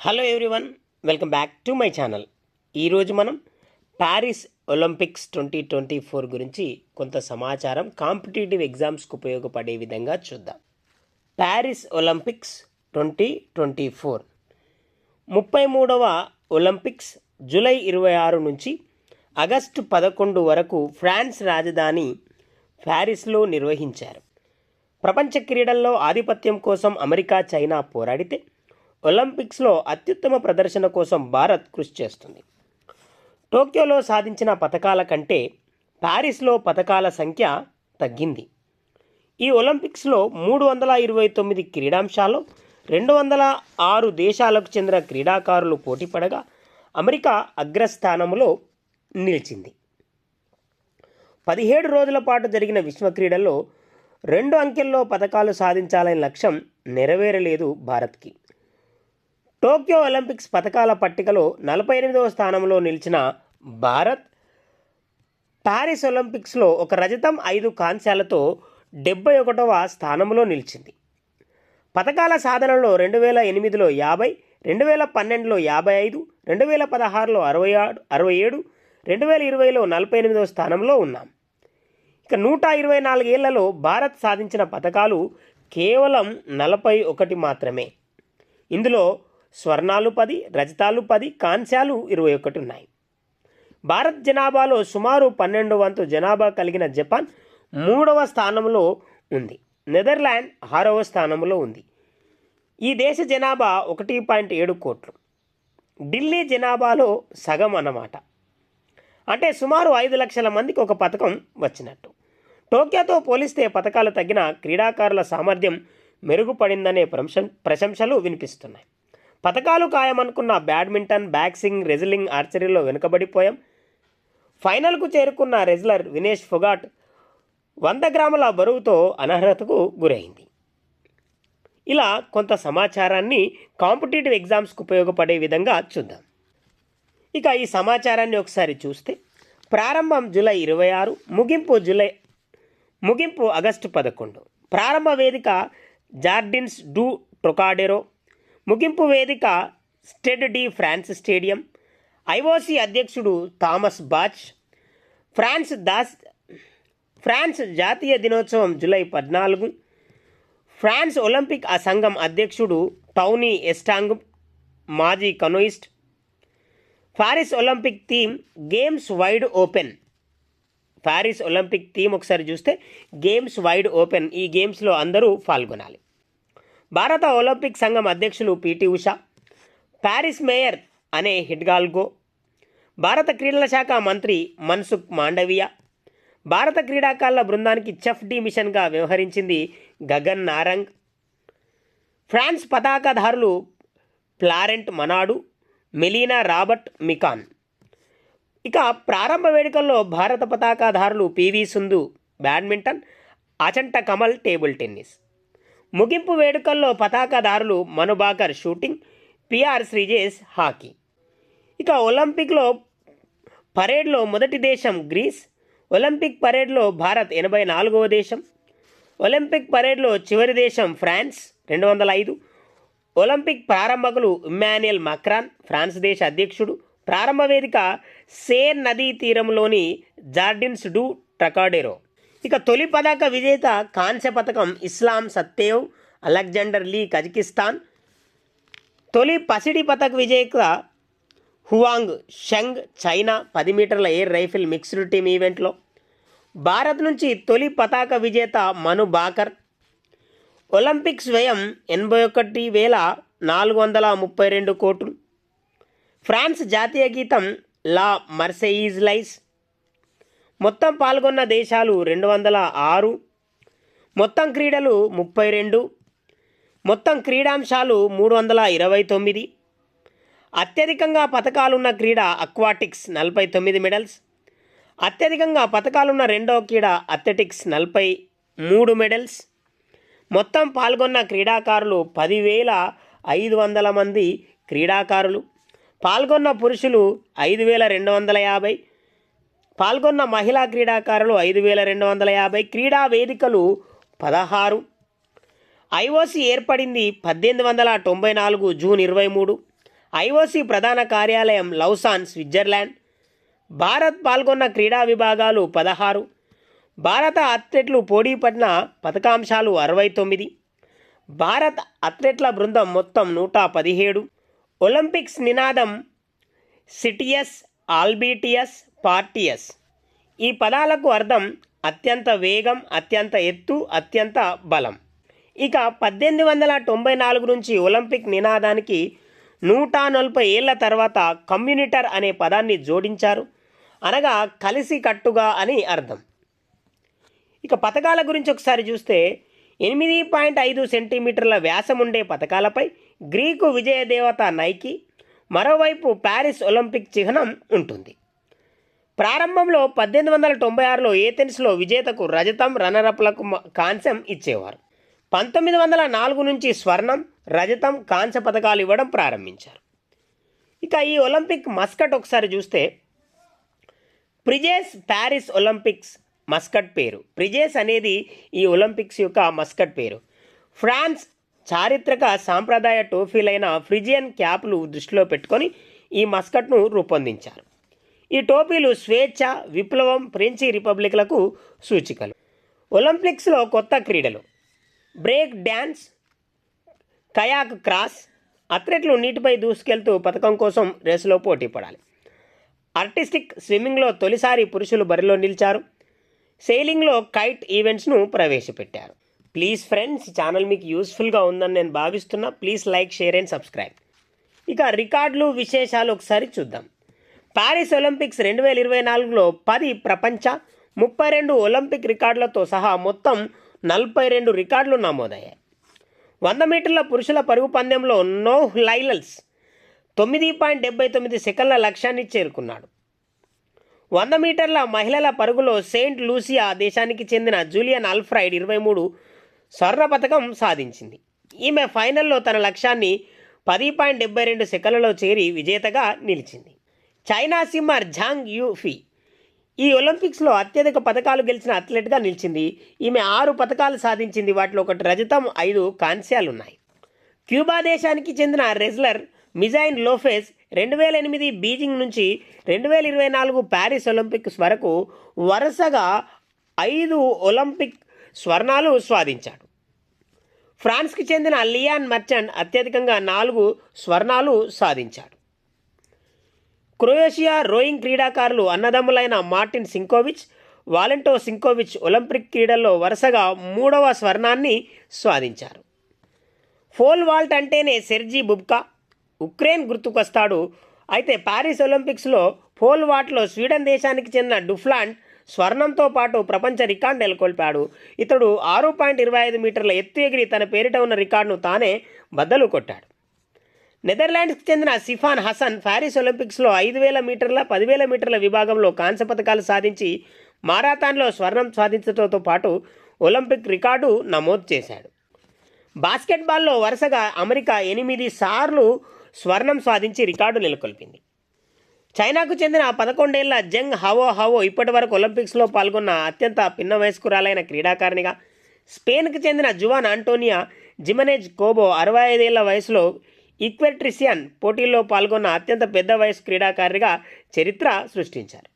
Hello everyone welcome back to my channel ఈరోజు మనం Paris Olympics twenty twenty four గురించి కొంత సమాచారం కాంపిటేటివ్ ఎగ్జామ్స్కి ఉపయోగపడే విధంగా చూద్దాం. Paris Olympics twenty twenty four ముప్పై మూడవ ఒలింపిక్స్ జూలై ఇరవై ఆరు నుంచి ఆగస్టు పదకొండు వరకు ఫ్రాన్స్ రాజధాని ప్యారిస్లో నిర్వహించారు. ప్రపంచ క్రీడల్లో ఆధిపత్యం కోసం అమెరికా చైనా పోరాడితే ఒలింపిక్స్లో అత్యుత్తమ ప్రదర్శన కోసం భారత్ కృషి చేస్తుంది. టోక్యోలో సాధించిన పథకాల కంటే ప్యారిస్లో పథకాల సంఖ్య తగ్గింది. ఈ ఒలింపిక్స్లో మూడు వందల ఇరవై తొమ్మిది క్రీడాంశాల్లో రెండు వందల ఆరు దేశాలకు చెందిన క్రీడాకారులు పోటీపడగా అమెరికా అగ్రస్థానంలో నిలిచింది. పదిహేడు రోజుల పాటు జరిగిన విశ్వ క్రీడల్లో రెండు అంకెల్లో పథకాలు సాధించాలనే లక్ష్యం నెరవేరలేదు భారత్కి. టోక్యో ఒలింపిక్స్ పథకాల పట్టికలో నలభై ఎనిమిదవ స్థానంలో నిలిచిన భారత్ ప్యారిస్ ఒలింపిక్స్లో ఒక రజతం ఐదు కాంస్యాలతో డెబ్బై ఒకటవ స్థానంలో నిలిచింది. పథకాల సాధనలో రెండు వేల ఎనిమిదిలో యాభై రెండు వేల పన్నెండులో యాభై ఐదు రెండు వేల పదహారులో అరవై ఆరు అరవై ఏడు రెండు వేల ఇరవైలో నలభై ఎనిమిదవ స్థానంలో ఉన్నాం. ఇక నూట ఇరవై నాలుగేళ్ళలో భారత్ సాధించిన పథకాలు కేవలం నలభై ఒకటి మాత్రమే. ఇందులో స్వర్ణాలు పది రజతాలు పది కాంస్యాలు ఇరవై ఒకటి ఉన్నాయి. భారత్ జనాభాలో సుమారు పన్నెండు వంతు జనాభా కలిగిన జపాన్ మూడవ స్థానంలో ఉంది. నెదర్లాండ్ ఆరవ స్థానంలో ఉంది. ఈ దేశ జనాభా ఒకటి పాయింట్ ఏడు కోట్లు. ఢిల్లీ జనాభాలో సగం అన్నమాట. అంటే సుమారు ఐదు లక్షల మందికి ఒక పథకం వచ్చినట్టు. టోక్యోతో పోలిస్తే పథకాలు తగ్గిన క్రీడాకారుల సామర్థ్యం మెరుగుపడిందనే ప్రశం ప్రశంసలు వినిపిస్తున్నాయి. పథకాలు ఖాయమనుకున్న బ్యాడ్మింటన్ బ్యాక్సింగ్ రెజ్లింగ్ ఆర్చరీలో వెనుకబడిపోయాం. ఫైనల్కు చేరుకున్న రెజ్లర్ వినేష్ ఫొగాట్ వంద గ్రాముల బరువుతో అనర్హతకు గురైంది. ఇలా కొంత సమాచారాన్ని కాంపిటేటివ్ ఎగ్జామ్స్కు ఉపయోగపడే విధంగా చూద్దాం. ఇక ఈ సమాచారాన్ని ఒకసారి చూస్తే ప్రారంభం జూలై ఇరవై ఆరు ముగింపు జూలై ముగింపు ఆగస్టు పదకొండు. ప్రారంభ వేదిక జార్డిన్స్ డూ ట్రొకాడెరో ముగింపు వేదిక Stade de France stadium. IOC అధ్యక్షుడు థామస్ బాచ్. ఫ్రాన్స్ దాస్ ఫ్రాన్స్ జాతీయ దినోత్సవం జూలై పద్నాలుగు. ఫ్రాన్స్ ఒలింపిక్ ఆ సంఘం అధ్యక్షుడు టౌనీ ఎస్టాంగ్ మాజీ canoeist. Paris Olympic theme games wide open. Paris Olympic theme ఒకసారి చూస్తే గేమ్స్ వైడ్ ఓపెన్. ఈ గేమ్స్లో అందరూ పాల్గొనాలి. భారత ఒలింపిక్ సంఘం అధ్యక్షులు పిటి ఉషా ప్యారిస్ మేయర్ అనే హిడ్గాల్గో భారత క్రీడల శాఖ మంత్రి మన్సుఖ్ మాండవియా భారత క్రీడాకారుల బృందానికి చెఫ్ డి మిషన్గా వ్యవహరించింది గగన్ నారంగ్ ఫ్రాన్స్ పతాకధారులు ప్లారెంట్ మనాడు మెలీనా రాబర్ట్ మికాన్. ఇక ప్రారంభ వేడుకల్లో భారత పతాకాధారులు PV Sindhu badminton Achanta Kamal table tennis. ముగింపు వేడుకల్లో పతాకదారులు Manu Bhaker shooting PR Sreejesh hockey. ఇక ఒలింపిక్లో పరేడ్లో మొదటి దేశం గ్రీస్ ఒలింపిక్ పరేడ్లో భారత్ ఎనభై నాలుగవ దేశం ఒలింపిక్ పరేడ్లో చివరి దేశం ఫ్రాన్స్ రెండు వందల ఐదు ఒలింపిక్ ప్రారంభకులు ఇమ్మాన్యుయల్ మక్రాన్ ఫ్రాన్స్ దేశ అధ్యక్షుడు ప్రారంభ వేదిక సేన్ నదీ తీరంలోని జార్డిన్స్ డు ట్రకాడెరో. ఇక తొలి పథక విజేత కాంస్య పథకం ఇస్లాం సత్తేవ్ అలెగ్జాండర్ లీ కజకిస్తాన్. తొలి పసిడి పథక విజేత హువాంగ్ షంగ్ చైనా పది మీటర్ల ఎయిర్ రైఫిల్ మిక్స్డ్ టీమ్ ఈవెంట్లో. భారత్ నుంచి తొలి పతాక విజేత మను బాకర్. ఒలింపిక్స్ వ్యయం ఎనభై ఒకటి వేల నాలుగు వందల ముప్పై రెండు కోట్లు. ఫ్రాన్స్ జాతీయ గీతం లా మర్సెయిజ్ లైస్. మొత్తం పాల్గొన్న దేశాలు రెండు వందల ఆరు మొత్తం క్రీడలు ముప్పై రెండు మొత్తం క్రీడాంశాలు మూడు వందల ఇరవై తొమ్మిది అత్యధికంగా పథకాలున్న క్రీడ అక్వాటిక్స్ నలభై తొమ్మిది మెడల్స్ అత్యధికంగా పథకాలున్న రెండవ క్రీడ అథ్లెటిక్స్ నలభై మూడు మెడల్స్ మొత్తం పాల్గొన్న క్రీడాకారులు పదివేల ఐదు వందల మంది క్రీడాకారులు పాల్గొన్న పురుషులు ఐదు వేల రెండు వందల యాభై పాల్గొన్న మహిళా క్రీడాకారులు ఐదు వేల రెండు వందల యాభై క్రీడా వేదికలు పదహారు. ఐఓసి ఏర్పడింది పద్దెనిమిది వందల తొంభై నాలుగు జూన్ ఇరవై మూడు. ఐఓసీ ప్రధాన కార్యాలయం లౌసాన్ స్విట్జర్లాండ్. భారత్ పాల్గొన్న క్రీడా విభాగాలు పదహారు. భారత అథ్లెట్లు పోటీ పడిన పథకాంశాలు అరవై తొమ్మిది. భారత్ అథ్లెట్ల బృందం మొత్తం నూట పదిహేడు. ఒలింపిక్స్ నినాదం సిటియస్ ఆల్బీటియస్ పార్టియస్ ఈ పదాలకు అర్థం అత్యంత వేగం అత్యంత ఎత్తు అత్యంత బలం. ఇక పద్దెనిమిది వందల తొంభై నాలుగు నుంచి ఒలింపిక్ నినాదానికి నూట నలభై ఏళ్ళ తర్వాత కమ్యూనిటర్ అనే పదాన్ని జోడించారు. అనగా కలిసి కట్టుగా అని అర్థం. ఇక పథకాల గురించి ఒకసారి చూస్తే ఎనిమిది పాయింట్ ఐదు సెంటీమీటర్ల వ్యాసం ఉండే పథకాలపై గ్రీకు విజయదేవత నైకి మరోవైపు ప్యారిస్ ఒలింపిక్ చిహ్నం ఉంటుంది. ప్రారంభంలో పద్దెనిమిది వందల తొంభై ఆరులో ఏథెన్స్లో విజేతకు రజతం రన్నరప్లకు కాంస్యం ఇచ్చేవారు. పంతొమ్మిది వందల నాలుగు నుంచి స్వర్ణం రజతం కాంస్య పథకాలు ఇవ్వడం ప్రారంభించారు. ఇక ఈ ఒలింపిక్ మస్కట్ ఒకసారి చూస్తే ప్రిజేస్ ప్యారిస్ ఒలింపిక్స్ మస్కట్ పేరు. ప్రిజేస్ అనేది ఈ ఒలింపిక్స్ యొక్క మస్కట్ పేరు. ఫ్రాన్స్ చారిత్రక సాంప్రదాయ టోఫీలైన ఫ్రిజియన్ క్యాప్లు దృష్టిలో పెట్టుకొని ఈ మస్కట్ను రూపొందించారు. ఈ టోపీలు స్వేచ్ఛ విప్లవం ఫ్రెంచి రిపబ్లిక్లకు సూచికలు. ఒలింపిక్స్లో కొత్త క్రీడలు. బ్రేక్ డ్యాన్స్ కయాక్ క్రాస్ అథ్లెట్లు నీటిపై దూసుకెళ్తూ పథకం కోసం రేసులో పోటీ పడాలి. ఆర్టిస్టిక్ స్విమ్మింగ్లో తొలిసారి పురుషులు బరిలో నిలిచారు. సెయిలింగ్లో కైట్ ఈవెంట్స్ను ప్రవేశపెట్టారు. ప్లీజ్ ఫ్రెండ్స్ ఛానల్ మీకు యూస్ఫుల్గా ఉందని నేను భావిస్తున్నా. Please like share and subscribe. ఇక రికార్డులు విశేషాలు ఒకసారి చూద్దాం. ప్యారిస్ ఒలింపిక్స్ రెండు వేల ఇరవై నాలుగులో పది ప్రపంచ ముప్పై రెండు ఒలింపిక్ రికార్డులతో సహా మొత్తం నలభై రెండు రికార్డులు నమోదయ్యాయి. వంద మీటర్ల పురుషుల పరుగు పందెంలో నో లైలల్స్ తొమ్మిది పాయింట్ డెబ్బై తొమ్మిది సెకండ్ల లక్ష్యాన్ని చేరుకున్నాడు. వంద మీటర్ల మహిళల పరుగులో సెయింట్ లూసియా దేశానికి చెందిన జూలియన్ అల్ఫ్రైడ్ ఇరవై మూడు స్వర్ణ పథకం సాధించింది. ఈమె ఫైనల్లో తన లక్ష్యాన్ని పది పాయింట్ డెబ్బై రెండు సెకండ్లలో చేరి విజేతగా నిలిచింది. China swimmer Zhang Yufei. ఈ ఒలింపిక్స్లో అత్యధిక పథకాలు గెలిచిన అథ్లెట్గా నిలిచింది. ఈమె ఆరు పథకాలు సాధించింది. వాటిలో ఒకటి రజతం ఐదు కాంస్యాలున్నాయి క్యూబా దేశానికి చెందిన రెజ్లర్ మిజైన్ లోఫెస్ రెండు వేల ఎనిమిది బీజింగ్ నుంచి రెండు వేల ఇరవై నాలుగు ప్యారిస్ ఒలింపిక్స్ వరకు వరుసగా ఐదు ఒలింపిక్ స్వర్ణాలు స్వాధించాడు. ఫ్రాన్స్కి చెందిన లియాన్ మర్చంట్ అత్యధికంగా నాలుగు స్వర్ణాలు సాధించాడు. క్రొయేషియా రోయింగ్ క్రీడాకారులు అన్నదమ్ములైన మార్టిన్ సింకోవిచ్ వాలెంటో సింకోవిచ్ ఒలింపిక్ క్రీడల్లో వరుసగా మూడవ స్వర్ణాన్ని స్వాధించారు. ఫోల్ వాల్ట్ అంటేనే సెర్జీ బుబ్కా ఉక్రెయిన్ గుర్తుకొస్తాడు. అయితే ప్యారిస్ ఒలింపిక్స్లో ఫోల్ వాట్లో స్వీడన్ దేశానికి చెందిన డుఫ్లాండ్ స్వర్ణంతో పాటు ప్రపంచ రికార్డు నెలకొల్పాడు. ఇతడు ఆరు పాయింట్ ఇరవై ఐదు మీటర్ల ఎత్తు ఎగిరి తన పేరిట ఉన్న రికార్డును తానే బద్దలు కొట్టాడు. నెదర్లాండ్స్కి చెందిన సిఫాన్ హసన్ ప్యారిస్ ఒలింపిక్స్లో ఐదు వేల మీటర్ల పదివేల మీటర్ల విభాగంలో కాంస్య పథకాలు సాధించి మారాథాన్లో స్వర్ణం సాధించడంతో పాటు ఒలింపిక్ రికార్డు నమోదు చేశాడు. బాస్కెట్బాల్లో వరుసగా అమెరికా ఎనిమిది సార్లు స్వర్ణం సాధించి రికార్డు నెలకొల్పింది. చైనాకు చెందిన పదకొండేళ్ళ జంగ్ హవో హవో ఇప్పటివరకు ఒలింపిక్స్లో పాల్గొన్న అత్యంత పిన్న వయస్కురాలైన క్రీడాకారిణిగా స్పెయిన్కు చెందిన జువాన్ ఆంటోనియా జిమనేజ్ కోబో అరవై ఐదేళ్ళ వయసులో ఈక్వెట్రిసియన్ పోటీల్లో పాల్గొన్న అత్యంత పెద్ద వయసు క్రీడాకారిగా చరిత్ర సృష్టించారు.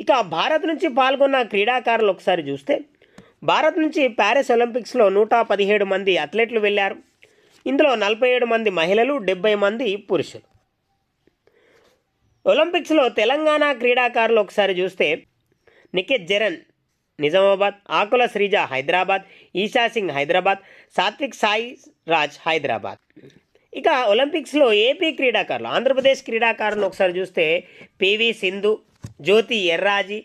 ఇక భారత్ నుంచి పాల్గొన్న క్రీడాకారులు ఒకసారి చూస్తే భారత్ నుంచి ప్యారిస్ ఒలింపిక్స్లో నూట పదిహేడు మంది అథ్లెట్లు వెళ్ళారు. ఇందులో నలభై ఏడు మంది మహిళలు డెబ్బై మంది పురుషులు. ఒలింపిక్స్లో తెలంగాణ క్రీడాకారులు ఒకసారి చూస్తే నిఖిత్ జరన్ నిజామాబాద్ ఆకుల శ్రీజ హైదరాబాద్ ఈషా సింగ్ హైదరాబాద్ సాత్విక్ సాయి రాజ్ హైదరాబాద్. ఇక ఒలింపిక్స్లో ఏపీ క్రీడాకారులు ఆంధ్రప్రదేశ్ క్రీడాకారులను ఒకసారి చూస్తే పివి సింధు జ్యోతి ఎర్రాజీ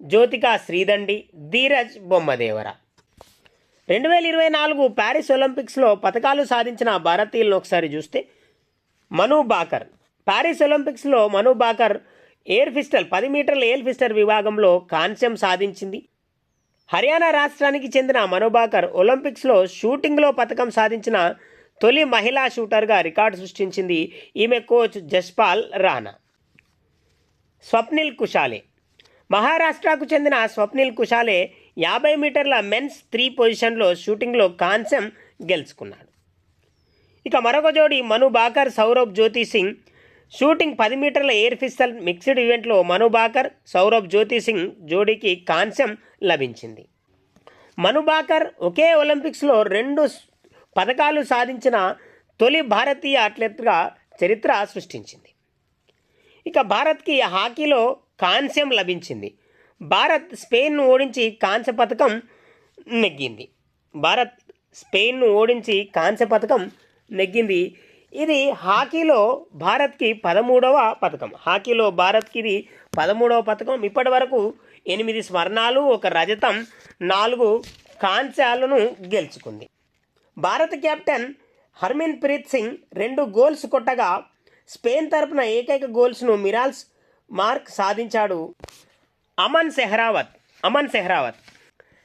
జ్యోతికా శ్రీదండి ధీరజ్ బొమ్మదేవర. రెండు వేల ఇరవై నాలుగు ప్యారిస్ ఒలింపిక్స్లో పథకాలు సాధించిన భారతీయులను ఒకసారి చూస్తే మను బాకర్. ప్యారిస్ ఒలింపిక్స్లో మను బాకర్ ఎయిర్ పిస్టల్ పది మీటర్ల ఎయిర్ పిస్టల్ విభాగంలో కాంస్యం సాధించింది. హర్యానా రాష్ట్రానికి చెందిన మనుబాకర్ ఒలింపిక్స్లో షూటింగ్లో పథకం సాధించిన తొలి మహిళా షూటర్గా రికార్డు సృష్టించింది ఈమె కోచ్ జస్పాల్ రాణా స్వప్నిల్ కుషాలే మహారాష్ట్రకు చెందిన స్వప్నిల్ కుషాలే యాభై మీటర్ల మెన్స్ త్రీ పొజిషన్లో షూటింగ్లో కాంస్యం గెలుచుకున్నాడు. ఇక మరొక జోడి మను బాకర్ సౌరభ్ జ్యోతి సింగ్. షూటింగ్ పది మీటర్ల ఎయిర్ పిస్టల్ మిక్స్డ్ ఈవెంట్లో మను బాకర్ సౌరభ్ జ్యోతి సింగ్ జోడీకి కాంస్యం లభించింది. మను బాకర్ ఒకే ఒలింపిక్స్లో రెండు పథకాలు సాధించిన తొలి భారతీయ అథ్లెట్గా చరిత్ర సృష్టించింది. ఇక భారత్కి హాకీలో కాంస్యం లభించింది. భారత్ స్పెయిన్ను ఓడించి కాంస్య పథకం నెగ్గింది. భారత్ స్పెయిన్ను ఓడించి కాంస్య పథకం నెగ్గింది. ఇది హాకీలో భారత్కి పదమూడవ పథకం. హాకీలో భారత్కి ఇది పదమూడవ పథకం. ఇప్పటి వరకు ఎనిమిది స్వర్ణాలు ఒక రజతం నాలుగు కాంస్యాలను గెలుచుకుంది. భారత కెప్టెన్ హర్మిన్ ప్రీత్ సింగ్ రెండు గోల్స్ కొట్టగా స్పెయిన్ తరపున ఏకైక గోల్స్ను మిరాల్స్ మార్క్ సాధించాడు అమన్ సెహ్రావత్. అమన్ సెహ్రావత్.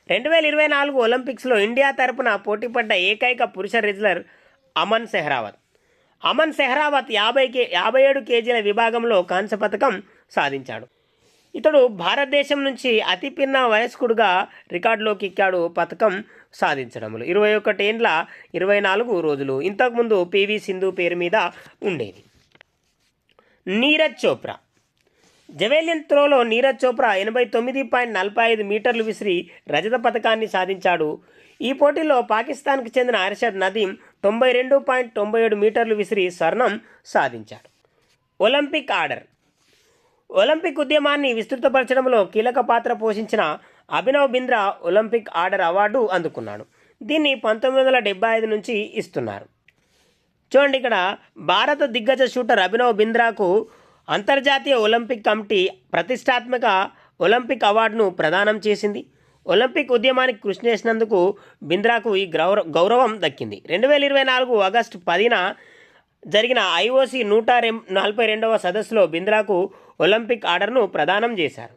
రెండు వేల ఇరవై నాలుగు ఒలింపిక్స్లో ఇండియా తరపున పోటీపడ్డ ఏకైక పురుష రెజ్లర్ అమన్ సెహ్రావత్. అమన్ సెహ్రావత్ యాభై కే యాభై ఏడు కేజీల విభాగంలో కాంస్య పథకం సాధించాడు. ఇతడు భారతదేశం నుంచి అతి పిన్న వయస్కుడుగా రికార్డులోకి ఎక్కాడు. పథకం సాధించడంలో ఇరవై ఒకటి ఏండ్ల ఇరవై నాలుగు రోజులు ఇంతకుముందు పివి సింధు పేరు మీద ఉండేది. నీరజ్ చోప్రా. జవేలియన్ త్రోలో నీరజ్ చోప్రా ఎనభై తొమ్మిది పాయింట్ నలభై ఐదు మీటర్లు విసిరి రజత పథకాన్ని సాధించాడు. ఈ పోటీలో పాకిస్తాన్కు చెందిన అర్షద్ నదీం తొంభై రెండు పాయింట్ తొంభై ఏడు మీటర్లు విసిరి స్వర్ణం సాధించాడు. Olympic order. ఒలింపిక్ ఉద్యమాన్ని విస్తృతపరచడంలో కీలక పాత్ర పోషించిన Abhinav Bindra Olympic order award అందుకున్నాడు. దీన్ని పంతొమ్మిది వందల డెబ్బై ఐదు నుంచి ఇస్తున్నారు. చూడండి ఇక్కడ భారత దిగ్గజ షూటర్ అభినవ్ బింద్రాకు అంతర్జాతీయ ఒలింపిక్ కమిటీ ప్రతిష్టాత్మక ఒలింపిక్ అవార్డును ప్రదానం చేసింది. ఒలింపిక్ ఉద్యమానికి కృషి చేసినందుకు బింద్రాకు ఈ గౌరవ గౌరవం దక్కింది. రెండు వేల ఇరవై నాలుగు ఆగస్టు పదిన జరిగిన ఐఓసి నూట రెం నలభై రెండవ సదస్సులో బింద్రాకు ఒలింపిక్ ఆర్డర్ను ప్రదానం చేశారు.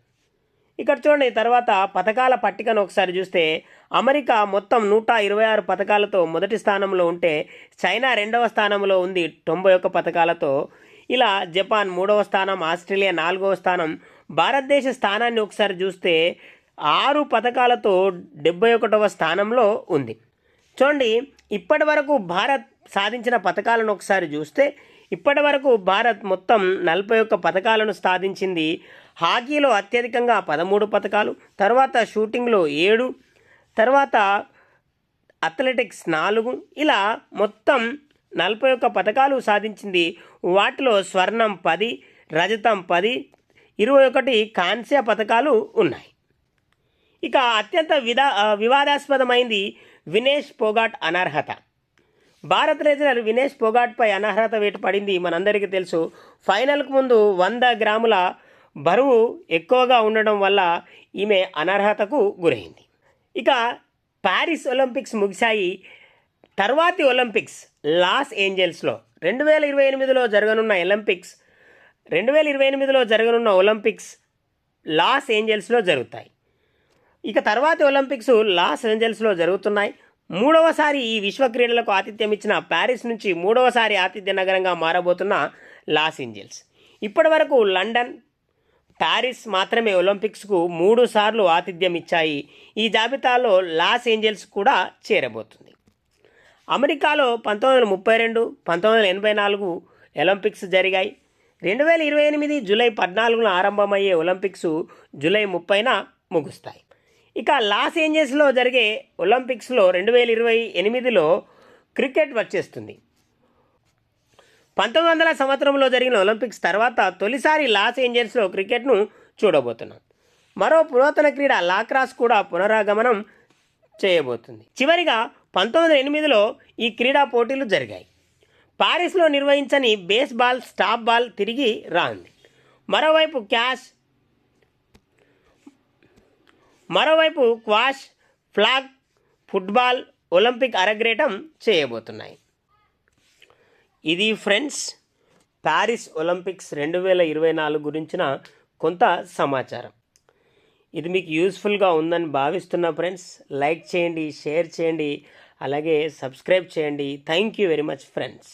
ఇక్కడ చూడండి తర్వాత పథకాల పట్టికను ఒకసారి చూస్తే అమెరికా మొత్తం నూట ఇరవై ఆరు పథకాలతో మొదటి స్థానంలో ఉంటే చైనా రెండవ స్థానంలో ఉంది తొంభై ఒక్క పథకాలతో. ఇలా జపాన్ మూడవ స్థానం ఆస్ట్రేలియా నాలుగవ స్థానం భారతదేశ స్థానాన్ని ఒకసారి చూస్తే ఆరు పథకాలతో డెబ్బై ఒకటవ స్థానంలో ఉంది. చూడండి ఇప్పటి వరకు భారత్ సాధించిన పథకాలను ఒకసారి చూస్తే ఇప్పటి వరకు భారత్ మొత్తం నలభై ఒక్క పథకాలను సాధించింది హాకీలో అత్యధికంగా పదమూడు పథకాలు తర్వాత షూటింగ్లో ఏడు తర్వాత అథ్లెటిక్స్ నాలుగు ఇలా మొత్తం నలభై ఒక్క పథకాలు సాధించింది. వాటిలో స్వర్ణం పది రజతం పది ఇరవై ఒకటి కాంస్య పథకాలు ఉన్నాయి. ఇక అత్యంత విదా వివాదాస్పదమైంది వినేష్ పోగాట్ అనర్హత. భారత రెజ్లర్ వినేష్ పోగాట్పై అనర్హత వేటు పడింది మనందరికీ తెలుసు. ఫైనల్కు ముందు వంద గ్రాముల బరువు ఎక్కువగా ఉండడం వల్ల ఈమె అనర్హతకు గురైంది. ఇక ప్యారిస్ ఒలింపిక్స్ ముగిశాయి. తర్వాతి ఒలింపిక్స్ లాస్ ఏంజల్స్లో రెండు వేల ఇరవై ఎనిమిదిలో జరగనున్న ఒలింపిక్స్ రెండు వేల ఇరవై ఎనిమిదిలో జరగనున్న ఒలింపిక్స్ లాస్ ఏంజల్స్లో జరుగుతాయి. ఇక తర్వాతి ఒలింపిక్స్ లాస్ ఏంజల్స్లో జరుగుతున్నాయి. మూడవసారి ఈ విశ్వ క్రీడలకు ఆతిథ్యం ఇచ్చిన ప్యారిస్ నుంచి మూడవసారి ఆతిథ్య నగరంగా మారబోతున్న లాస్ ఏంజల్స్. ఇప్పటి వరకు లండన్ ప్యారిస్ మాత్రమే ఒలింపిక్స్కు మూడు సార్లు ఆతిథ్యం ఇచ్చాయి. ఈ జాబితాలో లాస్ ఏంజల్స్ కూడా చేరబోతుంది. అమెరికాలో పంతొమ్మిది వందల ముప్పై రెండు పంతొమ్మిది వందల ఎనభై నాలుగు ఒలింపిక్స్ జరిగాయి. రెండు వేల ఇరవై ఎనిమిది జూలై పద్నాలుగున ఆరంభమయ్యే ఒలింపిక్స్ జూలై ముప్పైన ముగుస్తాయి. ఇక లాస్ ఏంజల్స్లో జరిగే ఒలింపిక్స్లో రెండు వేల ఇరవై ఎనిమిదిలో క్రికెట్ వచ్చేస్తుంది. పంతొమ్మిది వందల సంవత్సరంలో జరిగిన ఒలింపిక్స్ తర్వాత తొలిసారి లాస్ ఏంజల్స్లో క్రికెట్ను చూడబోతున్నాం. మరో పురాతన క్రీడ లాక్రాస్ కూడా పునరాగమనం చేయబోతుంది. చివరిగా పంతొమ్మిది వందల ఎనిమిదిలో ఈ క్రీడా పోటీలు జరిగాయి. పారిస్లో నిర్వహించని బేస్బాల్ స్టాప్ బాల్ తిరిగి రాంది. మరోవైపు క్యాష్ మరోవైపు క్వాష్ ఫ్లాగ్ ఫుట్బాల్ ఒలింపిక్ అరగ్రేటం చేయబోతున్నాయి. ఇది ఫ్రెండ్స్ ప్యారిస్ ఒలింపిక్స్ రెండు వేల ఇరవై నాలుగు గురించిన కొంత సమాచారం. ఇది మీకు యూస్ఫుల్గా ఉందని భావిస్తున్నా ఫ్రెండ్స్ లైక్ చేయండి షేర్ చేయండి అలాగే సబ్స్క్రైబ్ చేయండి. Thank you very much friends.